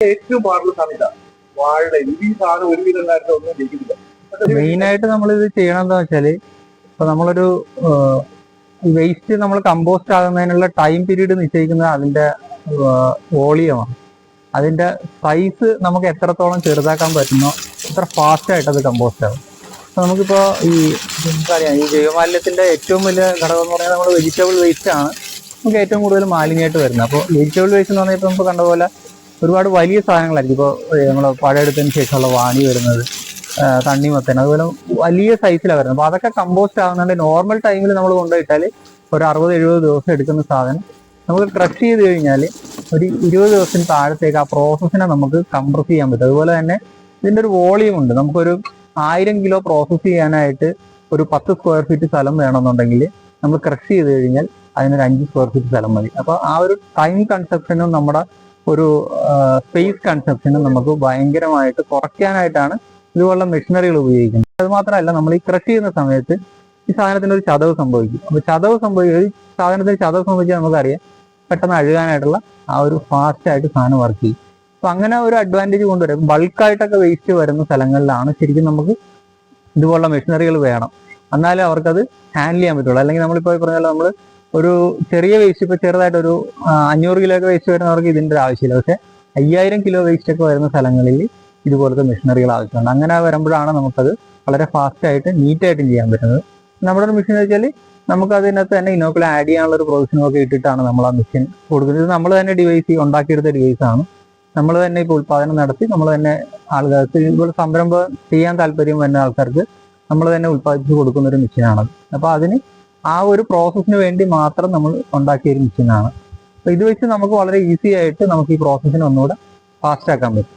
ഏറ്റവും പാടുള്ള സാധനം ഇതാ വാഴയുടെ ഈ സാധനം ഒരുവിധം കാര്യത്തിൽ ഒന്നും ജയിക്കുന്നില്ല മെയിൻ ആയിട്ട് നമ്മൾ ഇത് ചെയ്യണം എന്താ വെച്ചാൽ ഇപ്പൊ നമ്മളൊരു വേസ്റ്റ് നമ്മൾ കമ്പോസ്റ്റ് ആകുന്നതിനുള്ള ടൈം പീരീഡ് നിശ്ചയിക്കുന്നത് അതിന്റെ വോളിയമാണ്. അതിന്റെ സൈസ് നമുക്ക് എത്രത്തോളം ചെറുതാക്കാൻ പറ്റുന്നോ അത്ര ഫാസ്റ്റ് ആയിട്ട് അത് കമ്പോസ്റ്റ് ആകും അപ്പൊ നമുക്കിപ്പോ ഈ നമുക്കറിയാം ഈ ജൈവമാലിന്യത്തിന്റെ ഏറ്റവും വലിയ ഘടകം എന്ന് പറയുന്നത് നമ്മൾ വെജിറ്റബിൾ വേസ്റ്റ് ആണ്. നമുക്ക് ഏറ്റവും കൂടുതൽ മാലിന്യമായിട്ട് വരുന്നത്. അപ്പോൾ വെജിറ്റബിൾ വേസ്റ്റ് എന്ന് പറഞ്ഞാൽ ഇപ്പൊ നമുക്ക് കണ്ട പോലെ ഒരുപാട് വലിയ സാധനങ്ങളായിരിക്കും. ഇപ്പോൾ നമ്മൾ പഴയെടുത്തതിന് ശേഷമുള്ള വാണി വരുന്നത് തണ്ണി തണ്ണിമത്തൻ അതുപോലെ വലിയ സൈസിലാണ് വരുന്നത്. അപ്പോൾ അതൊക്കെ കമ്പോസ്റ്റ് ആകുന്നുണ്ട് നോർമൽ ടൈമിൽ നമ്മൾ കൊണ്ടുപോയിട്ടാൽ ഒരു അറുപത് എഴുപത് ദിവസം എടുക്കുന്ന സാധനം നമുക്ക് ക്രഷ് ചെയ്ത് കഴിഞ്ഞാൽ ഒരു ഇരുപത് ദിവസത്തിന് താഴത്തേക്ക് ആ പ്രോസസ്സിനെ നമുക്ക് കംപ്രസ് ചെയ്യാൻ പറ്റും. അതുപോലെ തന്നെ ഇതിന്റെ ഒരു വോളിയം ഉണ്ട്. നമുക്കൊരു ആയിരം കിലോ പ്രോസസ്സ് ചെയ്യാനായിട്ട് ഒരു പത്ത് സ്ക്വയർ ഫീറ്റ് സ്ഥലം വേണമെന്നുണ്ടെങ്കിൽ നമ്മൾ ക്രഷ് ചെയ്ത് കഴിഞ്ഞാൽ അതിനൊരു അഞ്ച് സ്ക്വയർ ഫീറ്റ് സ്ഥലം മതി. അപ്പോൾ ആ ഒരു ടൈം കൺസെപ്ഷനും നമ്മുടെ ഒരു സ്പേസ് കൺസെപ്ഷനെ നമുക്ക് ഭയങ്കരമായിട്ട് കുറയ്ക്കാനായിട്ടാണ് ഇതുപോലുള്ള മെഷീനറികൾ ഉപയോഗിക്കുന്നത്. അത് മാത്രമല്ല നമ്മൾ ഈ ക്രഷ് ചെയ്യുന്ന സമയത്ത് ഈ സാധനത്തിന് ഒരു ചതവ് സംഭവിക്കും. അപ്പൊ ചതവ് സംഭവിക്കും ഈ സാധനത്തിന് ചതവ് സംഭവിച്ചാൽ നമുക്കറിയാം പെട്ടെന്ന് അഴുകാനായിട്ടുള്ള ആ ഒരു ഫാസ്റ്റ് ആയിട്ട് സാധനം വർക്ക് ചെയ്യും. അപ്പൊ അങ്ങനെ ഒരു അഡ്വാന്റേജ് കൊണ്ടുവരും. ബൾക്കായിട്ടൊക്കെ വേസ്റ്റ് വരുന്ന സ്ഥലങ്ങളിലാണ് ശരിക്കും നമുക്ക് ഇതുപോലുള്ള മെഷീനറികൾ വേണം. എന്നാലേ അവർക്കത് ഹാൻഡിൽ ചെയ്യാൻ പറ്റുള്ളൂ. അല്ലെങ്കിൽ നമ്മളിപ്പോൾ പറഞ്ഞാൽ പറഞ്ഞ നമ്മൾ ഒരു ചെറിയ വേസ്റ്റ് ഇപ്പൊ ചെറുതായിട്ട് ഒരു അഞ്ഞൂറ് കിലോ ഒക്കെ വേസ്റ്റ് വരുന്നവർക്ക് ഇതിന്റെ ആവശ്യമില്ല. പക്ഷെ അയ്യായിരം കിലോ വേസ്റ്റ് ഒക്കെ വരുന്ന സ്ഥലങ്ങളിൽ ഇതുപോലത്തെ മെഷീനറികൾ ആവശ്യമുണ്ട് അങ്ങനെ വരുമ്പോഴാണ് നമുക്കത് വളരെ ഫാസ്റ്റ് ആയിട്ട് നീറ്റ് ആയിട്ടും ചെയ്യാൻ പറ്റുന്നത്? നമ്മുടെ ഒരു മെഷീൻ വെച്ചാൽ നമുക്ക് അതിനകത്ത് തന്നെ ഇനോക്കുലം ആഡ് ചെയ്യാനുള്ള ഒരു പ്രൊവിഷനും ഒക്കെ ഇട്ടിട്ടാണ് നമ്മൾ ആ മെഷീൻ കൊടുക്കുന്നത്. ഇത് നമ്മൾ തന്നെ ഡിവൈസ് ഉണ്ടാക്കിയെടുത്ത ഡിവൈസ് ആണ്. നമ്മൾ തന്നെ ഇപ്പോൾ ഉത്പാദനം നടത്തി നമ്മൾ തന്നെ ആളുകൾക്ക് ഇതുപോലെ സംരംഭം ചെയ്യാൻ താല്പര്യം വരുന്ന ആൾക്കാർക്ക് നമ്മൾ തന്നെ ഉൽപ്പാദിപ്പിച്ച് കൊടുക്കുന്ന ഒരു മെഷീനാണത് അപ്പോൾ അതിന് ആ ഒരു പ്രോസസ്സിന് വേണ്ടി മാത്രം നമ്മൾ ഉണ്ടാക്കിയ ഒരു മെഷീനാണ് അപ്പോൾ ഇത് വെച്ച് നമുക്ക് വളരെ ഈസി ആയിട്ട് നമുക്ക് ഈ പ്രോസസ്സിനെ ഒന്നുകൂടെ ഫാസ്റ്റ് ആക്കാൻ പറ്റും.